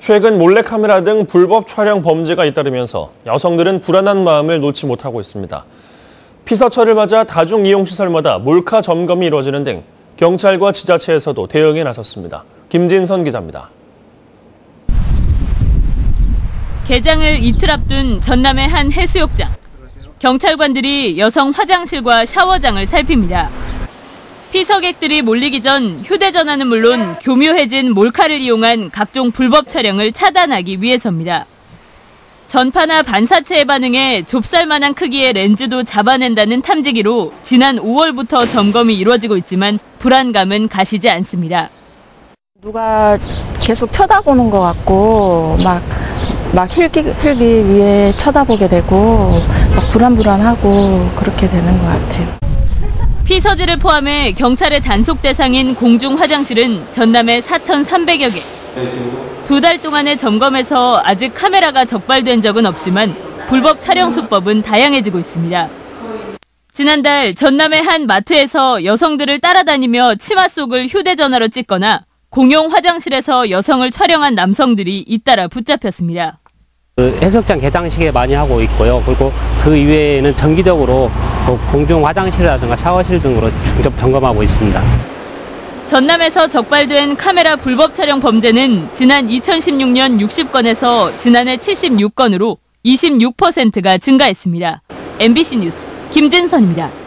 최근 몰래카메라 등 불법 촬영 범죄가 잇따르면서 여성들은 불안한 마음을 놓지 못하고 있습니다. 피서철을 맞아 다중이용시설마다 몰카 점검이 이루어지는 등 경찰과 지자체에서도 대응에 나섰습니다. 김진선 기자입니다. 개장을 이틀 앞둔 전남의 한 해수욕장. 경찰관들이 여성 화장실과 샤워장을 살핍니다. 피서객들이 몰리기 전 휴대전화는 물론 교묘해진 몰카를 이용한 각종 불법 촬영을 차단하기 위해서입니다. 전파나 반사체에 반응해 좁쌀만한 크기의 렌즈도 잡아낸다는 탐지기로 지난 5월부터 점검이 이루어지고 있지만 불안감은 가시지 않습니다. 누가 계속 쳐다보는 것 같고 막, 막 힐기, 힐기 위에 쳐다보게 되고 막 불안불안하고 그렇게 되는 것 같아요. 피서지를 포함해 경찰의 단속 대상인 공중 화장실은 전남에 4,300여 개. 두 달 동안의 점검에서 아직 카메라가 적발된 적은 없지만 불법 촬영 수법은 다양해지고 있습니다. 지난달 전남의 한 마트에서 여성들을 따라다니며 치마 속을 휴대전화로 찍거나 공용 화장실에서 여성을 촬영한 남성들이 잇따라 붙잡혔습니다. 그 해수욕장 개장식에 많이 하고 있고요. 그리고 그 이외에는 정기적으로 그 공중 화장실이라든가 샤워실 등으로 중접 점검하고 있습니다. 전남에서 적발된 카메라 불법 촬영 범죄는 지난 2016년 60건에서 지난해 76건으로 26%가 증가했습니다. MBC 뉴스 김진선입니다.